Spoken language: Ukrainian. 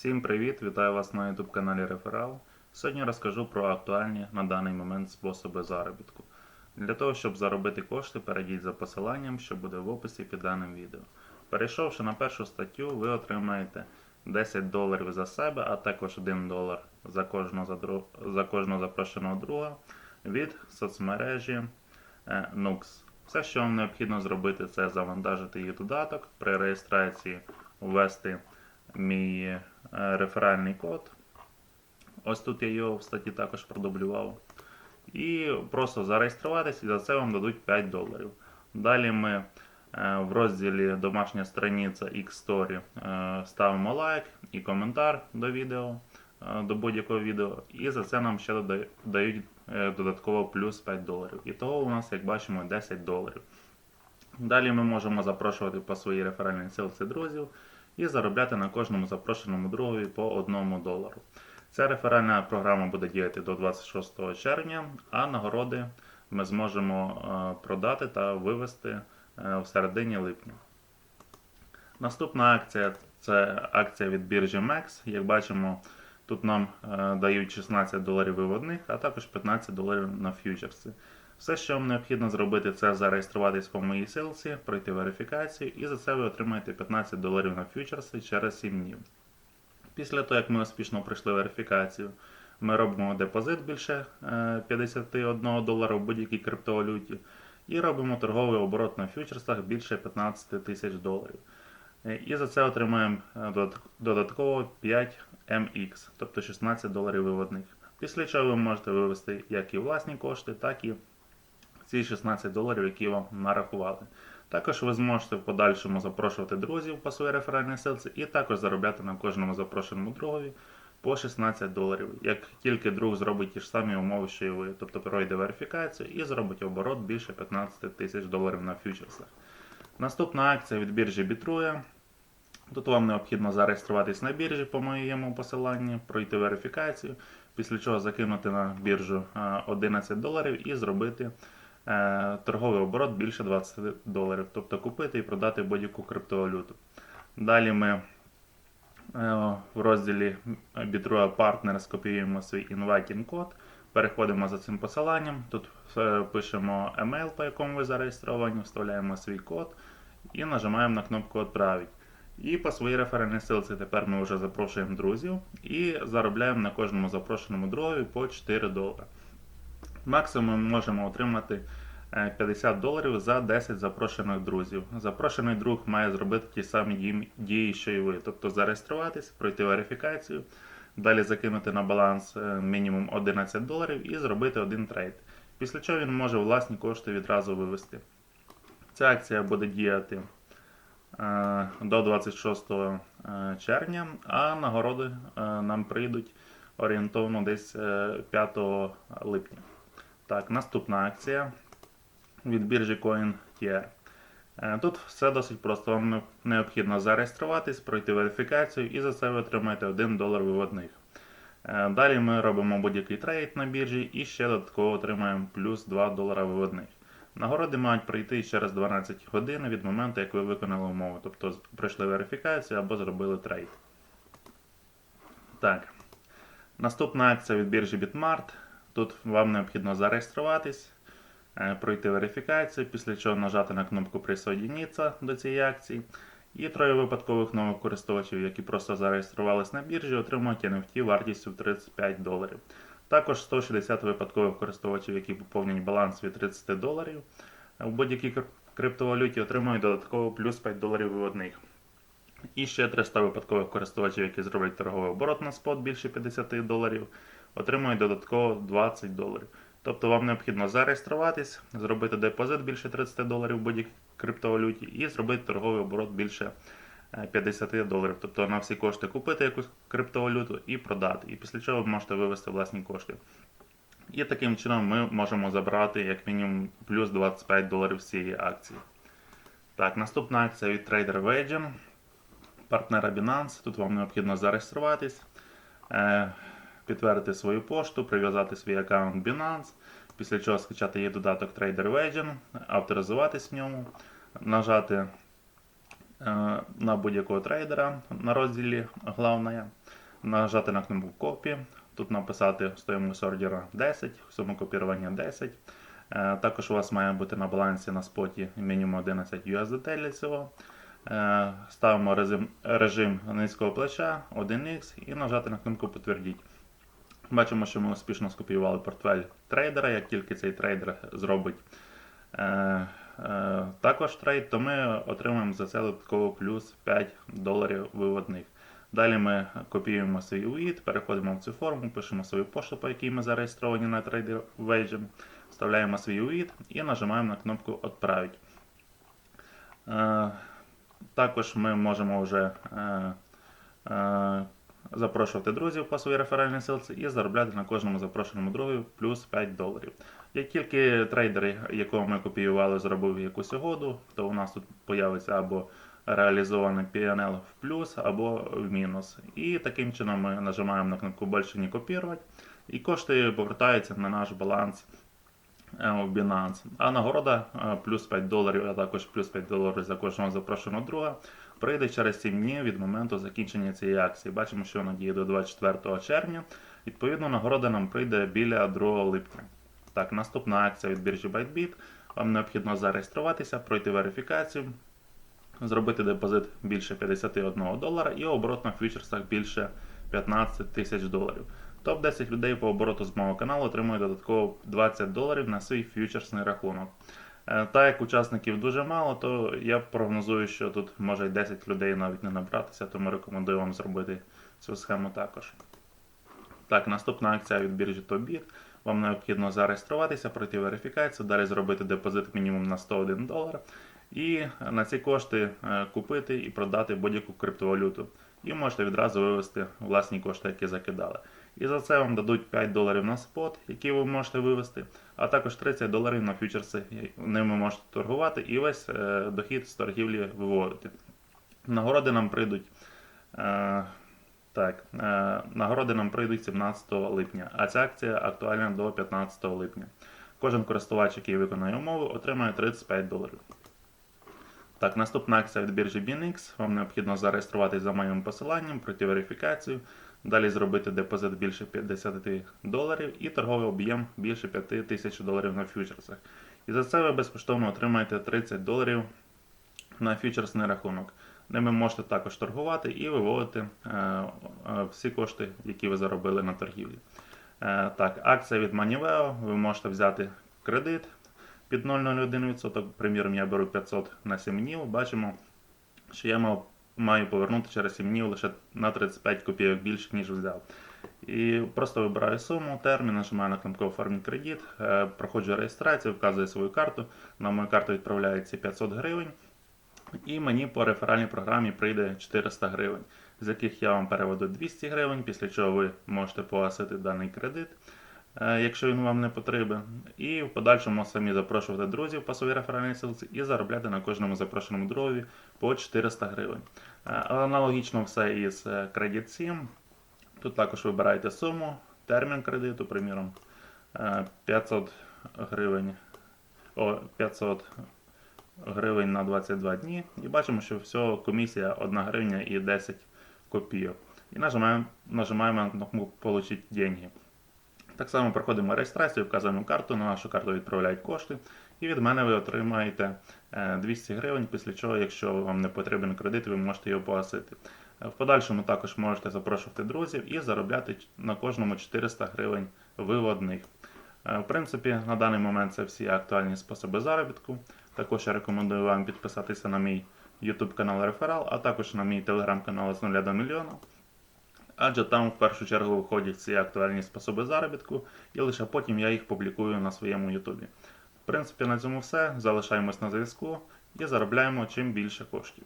Всім привіт! Вітаю вас на YouTube каналі Реферал. Сьогодні розкажу про актуальні на даний момент способи заробітку. Для того, щоб заробити кошти, перейдіть за посиланням, що буде в описі під даним відео. Перейшовши на першу статтю, ви отримаєте 10 доларів за себе, а також 1 долар за кожного, за кожного запрошеного друга від соцмережі е, Nux. Все, що вам необхідно зробити, це завантажити її додаток, при реєстрації ввести мій реферальний код. Ось тут я його в статті також продублював. І просто зареєструватись, і за це вам дадуть 5 доларів. Далі ми е, в розділі Домашня страниця X-Story е, ставимо лайк і коментар до відео, е, до будь-якого відео. І за це нам ще дають е, додатково плюс 5 доларів. І того у нас, як бачимо, 10 доларів. Далі ми можемо запрошувати по своїй реферальній силці друзів і заробляти на кожному запрошеному другові по 1 долару. Ця реферальна програма буде діяти до 26 червня, а нагороди ми зможемо е, продати та вивести е, в середині липня. Наступна акція це акція від біржі MEX. Як бачимо, тут нам е, дають 16 доларів виводних, а також 15 доларів на фьючерси. Все, що вам необхідно зробити, це зареєструватись по моїй силці, пройти верифікацію, і за це ви отримаєте 15 доларів на фьючерси через 7 днів. Після того, як ми успішно пройшли верифікацію, ми робимо депозит більше е, 51 долара в будь-якій криптовалюті і робимо торговий оборот на фьючерсах більше 15 тисяч доларів. Е, І за це отримаємо е, додатково 5 MX, тобто 16 доларів виводних. Після чого ви можете вивести як і власні кошти, так і ці 16 доларів, які вам нарахували. Також ви зможете в подальшому запрошувати друзів по своїй реферальній силці і також заробляти на кожному запрошеному другові по 16 доларів. Як тільки друг зробить ті ж самі умови, що і ви, тобто пройде верифікацію і зробить оборот більше 15 тисяч доларів на фьючерсах. Наступна акція від біржі Bitruya. Тут вам необхідно зареєструватись на біржі по моєму посиланні, пройти верифікацію, після чого закинути на біржу е, 11 доларів і зробити е, торговий оборот більше 20 доларів, тобто купити і продати будь-яку криптовалюту. Далі ми е, в розділі Bitrua Partner скопіюємо свій інвайтінг код, переходимо за цим посиланням. Тут е, пишемо email, по якому ви зареєстровані, вставляємо свій код і нажимаємо на кнопку Отправить. І по своїй реферальній силці тепер ми вже запрошуємо друзів і заробляємо на кожному запрошеному другові по 4 долари. Максимум ми можемо отримати е, 50 доларів за 10 запрошених друзів. Запрошений друг має зробити ті самі дії- що і ви, тобто зареєструватись, пройти верифікацію, далі закинути на баланс е, мінімум 11 доларів і зробити один трейд. Після чого він може власні кошти відразу вивести. Ця акція буде діяти е, до 26 е, червня, а нагороди е, нам прийдуть орієнтовно десь е, 5 липня. Так, наступна акція від біржі CoinTR. Е, Тут все досить просто. Вам необхідно зареєструватись, пройти верифікацію і за це ви отримаєте 1 долар виводних. Е, Далі ми робимо будь-який трейд на біржі і ще додатково отримаємо плюс 2 долара виводних. Нагороди мають прийти через 12 годин від моменту, як ви виконали умови, тобто пройшли верифікацію або зробили трейд. Так. Наступна акція від біржі Bitmart. Тут вам необхідно зареєструватись, е, пройти верифікацію, після чого нажати на кнопку «Присоединитися» до цієї акції. І троє випадкових нових користувачів, які просто зареєструвались на біржі, отримують NFT вартістю в 35 доларів. Також 160 випадкових користувачів, які поповнюють баланс від 30 доларів в будь-якій криптовалюті, отримують додатково плюс 5 доларів виводних. І ще 300 випадкових користувачів, які зроблять торговий оборот на спот більше 50 доларів, отримують додатково 20 доларів. Тобто вам необхідно зареєструватись, зробити депозит більше 30 доларів в будь-якій криптовалюті і зробити торговий оборот більше е, 50 доларів. Тобто на всі кошти купити якусь криптовалюту і продати. І після чого ви можете вивести власні кошти. І таким чином ми можемо забрати як мінімум плюс 25 доларів з цієї акції. Так, наступна акція від Trader Wagen партнера Binance. Тут вам необхідно зареєструватись, е, підтвердити свою пошту, прив'язати свій аккаунт Binance, після чого скачати її додаток Trader Wagen, авторизуватись в ньому, нажати е, на будь-якого трейдера на розділі Главная, нажати на кнопку Копі, тут написати стоїмость ордера 10, суму копірування 10. Е, Також у вас має бути на балансі на споті мінімум 11 USDT для цього. Е, Ставимо режим, режим низького плеча 1X і нажати на кнопку Підтвердіть. Бачимо, що ми успішно скопіювали портфель трейдера. Як тільки цей трейдер зробить е, е, також трейд, то ми отримаємо за це додатково плюс 5 доларів виводних. Далі ми копіюємо свій UID, переходимо в цю форму, пишемо свою пошту, по якій ми зареєстровані на Trader Wage, вставляємо свій UID і нажимаємо на кнопку Отправить. Е, також ми можемо вже е, е, запрошувати друзів по своїй реферальній ссылці і заробляти на кожному запрошеному другові плюс 5 доларів. Як тільки трейдер, якого ми копіювали, зробив якусь угоду, то у нас тут появиться або реалізований PNL в плюс, або в мінус. І таким чином ми нажимаємо на кнопку «Більше не копірувати, і кошти повертаються на наш баланс е, в Binance. А нагорода е, плюс 5 доларів, а також плюс 5 доларів за кожного запрошеного друга прийде через 7 днів від моменту закінчення цієї акції. Бачимо, що вона діє до 24 червня. Відповідно, нагорода нам прийде біля 2 липня. Так, наступна акція від біржі ByteBit. Вам необхідно зареєструватися, пройти верифікацію, зробити депозит більше 51 долара і оборот на фьючерсах більше 15 тисяч доларів. Топ-10 людей по обороту з мого каналу отримує додатково 20 доларів на свій фьючерсний рахунок. Е, Так як учасників дуже мало, то я прогнозую, що тут може й 10 людей навіть не набратися, тому рекомендую вам зробити цю схему також. Так, наступна акція від біржі Tobit. Вам необхідно зареєструватися, пройти верифікацію, далі зробити депозит мінімум на 101 долар. І на ці кошти е, купити і продати будь-яку криптовалюту. І можете відразу вивести власні кошти, які закидали. І за це вам дадуть 5 доларів на спот, які ви можете вивести, а також 30 доларів на фьючерси. Ними можете торгувати і весь е, дохід з торгівлі виводити. Нагороди нам прийдуть. Е, так, е, нагороди нам прийдуть 17 липня, а ця акція актуальна до 15 липня. Кожен користувач, який виконає умови, отримає 35 доларів. Так, наступна акція від біржі BNX. Вам необхідно зареєструватися за моїм посиланням, пройти верифікацію, далі зробити депозит більше 50 доларів і торговий об'єм більше 5 тисяч доларів на фьючерсах. І за це ви безкоштовно отримаєте 30 доларів на фьючерсний рахунок. Ними можете також торгувати і виводити е, е, всі кошти, які ви заробили на торгівлі. Е, так, акція від Maniveo. Ви можете взяти кредит під 0,01%. Приміром, я беру 500 на 7 днів. Бачимо, що я мав, маю повернути через 7 днів лише на 35 копійок більше, ніж взяв. І просто вибираю суму, термін, нажимаю на кнопку «Оформити кредит, е, проходжу реєстрацію, вказую свою карту. На мою карту відправляється 500 гривень. І мені по реферальній програмі прийде 400 гривень, з яких я вам переведу 200 гривень, після чого ви можете погасити даний кредит, якщо він вам не потрібен. І в подальшому самі запрошувати друзів по своїй реферальній ссылці і заробляти на кожному запрошеному другові по 400 гривень. Е, Аналогічно все із е, Credit 7. Тут також вибираєте суму, термін кредиту, приміром, е, 500 гривень. О, 500 гривень на 22 дні. І бачимо, що всього комісія 1 гривня і 10 копійок. І нажимаємо, нажимаємо на кнопку «Получить деньги». Так само проходимо реєстрацію, вказуємо карту, на нашу карту відправляють кошти. І від мене ви отримаєте е, 200 гривень, після чого, якщо вам не потрібен кредит, ви можете його погасити. Е, В подальшому також можете запрошувати друзів і заробляти на кожному 400 гривень виводних. Е, В принципі, на даний момент це всі актуальні способи заробітку. Також я рекомендую вам підписатися на мій YouTube канал Реферал, а також на мій телеграм канал з 0 до мільйона. Адже там в першу чергу виходять ці актуальні способи заробітку, і лише потім я їх публікую на своєму Ютубі. В принципі, на цьому все. Залишаємось на зв'язку і заробляємо чим більше коштів.